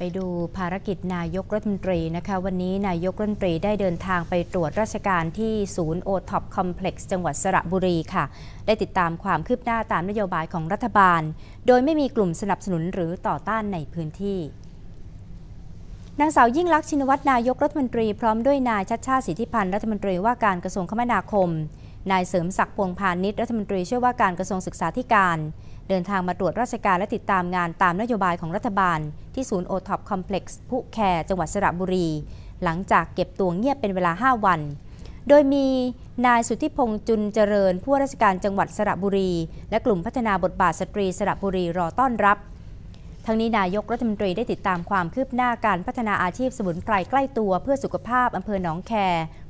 ไปดูภารกิจนายกรัฐมนตรีนะคะ วันนี้นายกรัฐมนตรีได้เดินทางไปตรวจราชการที่ศูนย์โอท็อปคอมเพล็กซ์จังหวัดสระบุรีค่ะ ได้ติดตามความคืบหน้าตามนโยบายของรัฐบาล โดยไม่มีกลุ่มสนับสนุนหรือต่อต้านในพื้นที่นางสาวยิ่งลักษณ์ชินวัตรนายกรัฐมนตรีพร้อมด้วยนายชัดชาติสิทธิพันธ์รัฐมนตรีว่าการกระทรวงคมนาคม นายเสริมศักดิ์พวงพาณิชย์รัฐมนตรีช่วยว่าการกระทรวงศึกษาธิการ เดินทางมาตรวจราชการและติดตามงานตามนโยบายของรัฐบาล ที่ศูนย์โอท็อปคอมเพล็กซ์ผู้แคร์จังหวัดสระบุรี หลังจากเก็บตัวเงียบเป็นเวลา 5 วัน โดยมีนายสุทธิพงษ์จุนเจริญ ผู้ราชการจังหวัดสระบุรี และกลุ่มพัฒนาบทบาทสตรีสระบุรีรอต้อนรับทั้งนี้นายกรัฐมนตรีได้ติดตามความคืบหน้าการพัฒนาอาชีพสมุนไพรใกล้ตัวเพื่อสุขภาพอำเภอหนองแค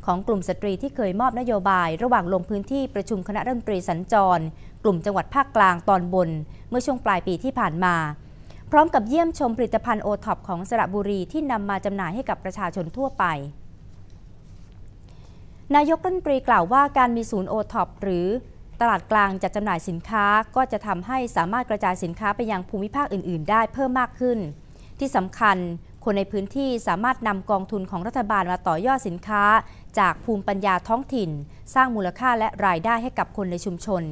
ของกลุ่มสตรีที่เคยมอบนโยบาย ระหว่างลงพื้นที่ประชุมคณะรัฐมนตรีสัญจร กลุ่มจังหวัดภาคกลางตอนบน เมื่อช่วงปลายปีที่ผ่านมา พร้อมกับเยี่ยมชมผลิตภัณฑ์โอท็อปของสระบุรีที่นำมาจำหน่ายให้กับประชาชนทั่วไปนายกรัฐมนตรีกล่าวว่าการมีศูนย์โอท็อปหรือตลาดกลางจัดจำหน่ายสินค้าก็จะทำให้สามารถกระจายสินค้าไปยังภูมิภาคอื่น ๆ ได้เพิ่มมากขึ้น ที่สำคัญคนในพื้นที่สามารถนำกองทุนของรัฐบาลมาต่อยอดสินค้า จากภูมิปัญญาท้องถิ่น สร้างมูลค่าและรายได้ให้กับคนในชุมชน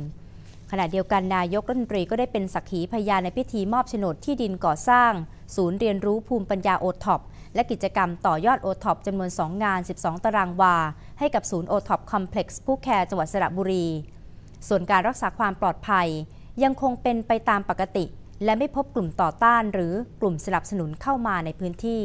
ขณะเดียวกันนายกรัฐมนตรีก็ได้เป็นสักขีพยานในพิธีมอบโฉนดที่ดินก่อสร้าง ศูนย์เรียนรู้ภูมิปัญญาโอท็อปและกิจกรรมต่อยอดโอท็อปจำนวน 2 งาน 12 ตารางวา ให้กับศูนย์โอท็อปคอมเพล็กซ์ผู้แคร์จังหวัดสระบุรี ส่วนการรักษาความปลอดภัย ยังคงเป็นไปตามปกติ และไม่พบกลุ่มต่อต้านหรือกลุ่มสนับสนุนเข้ามาในพื้นที่